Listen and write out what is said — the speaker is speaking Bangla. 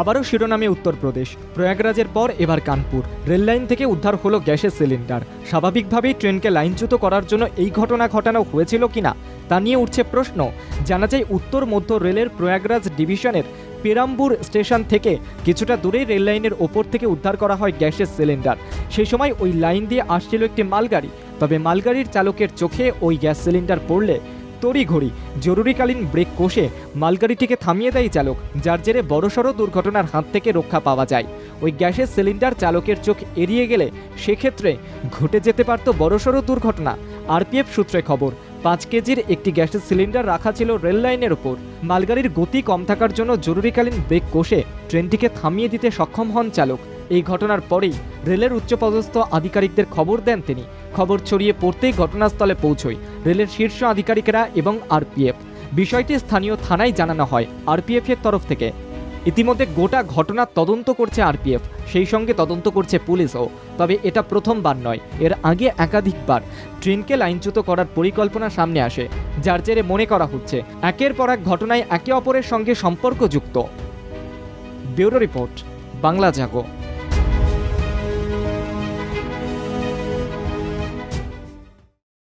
আবারও শিরোনামে উত্তরপ্রদেশ, প্রয়াগরাজের পর এবার কানপুর। রেললাইন থেকে উদ্ধার হলো গ্যাসের সিলিন্ডার। স্বাভাবিকভাবেই ট্রেনকে লাইনচ্যুত করার জন্য এই ঘটনা ঘটানো হয়েছিল কিনা, তা নিয়ে উঠছে প্রশ্ন। জানা যায়, উত্তর মধ্য রেলের প্রয়াগরাজ ডিভিশনের পেরাম্বুর স্টেশন থেকে কিছুটা দূরেই রেল লাইনের ওপর থেকে উদ্ধার করা হয় গ্যাসের সিলিন্ডার। সেই সময় ওই লাইন দিয়ে আসছিল একটি মালগাড়ি। তবে মালগাড়ির চালকের চোখে ওই গ্যাস সিলিন্ডার পড়লে তড়িঘড়ি। জরুরিকালীন ব্রেক কষে মালগাড়িটিকে থামিয়ে দেয় চালক, যার জেরে বড়সড় দুর্ঘটনার হাত থেকে রক্ষা পাওয়া যায়। ওই গ্যাসের সিলিন্ডার চালকের চোখ এড়িয়ে গেলে সেক্ষেত্রে ঘটে যেতে পারত বড়সড় দুর্ঘটনা। আরপিএফ সূত্রে খবর, পাঁচ কেজির একটি গ্যাসের সিলিন্ডার রাখা ছিল রেল লাইনের ওপর। মালগাড়ির গতি কম থাকার জন্য জরুরিকালীন ব্রেক কষে ট্রেনটিকে থামিয়ে দিতে সক্ষম হন চালক। এই ঘটনার পরেই রেলের উচ্চপদস্থ আধিকারিকদের খবর দেন তিনি। খবর ছড়িয়ে পড়তেই ঘটনাস্থলে পৌঁছয় রেলের শীর্ষ আধিকারিকেরা এবং আরপিএফ। বিষয়টি স্থানীয় থানায় জানানো হয় আরপিএফ এর তরফ থেকে। ইতিমধ্যে গোটা ঘটনা তদন্ত করছে আরপিএফ, সেই সঙ্গে তদন্ত করছে পুলিশও। তবে এটা প্রথমবার নয়, এর আগে একাধিকবার। ট্রেনকে লাইনচ্যুত করার পরিকল্পনা সামনে আসে, যার জেরে মনে করা হচ্ছে, একের পর এক ঘটনায় একে অপরের সঙ্গে সম্পর্কযুক্ত। Bureau report, Bangla Jago.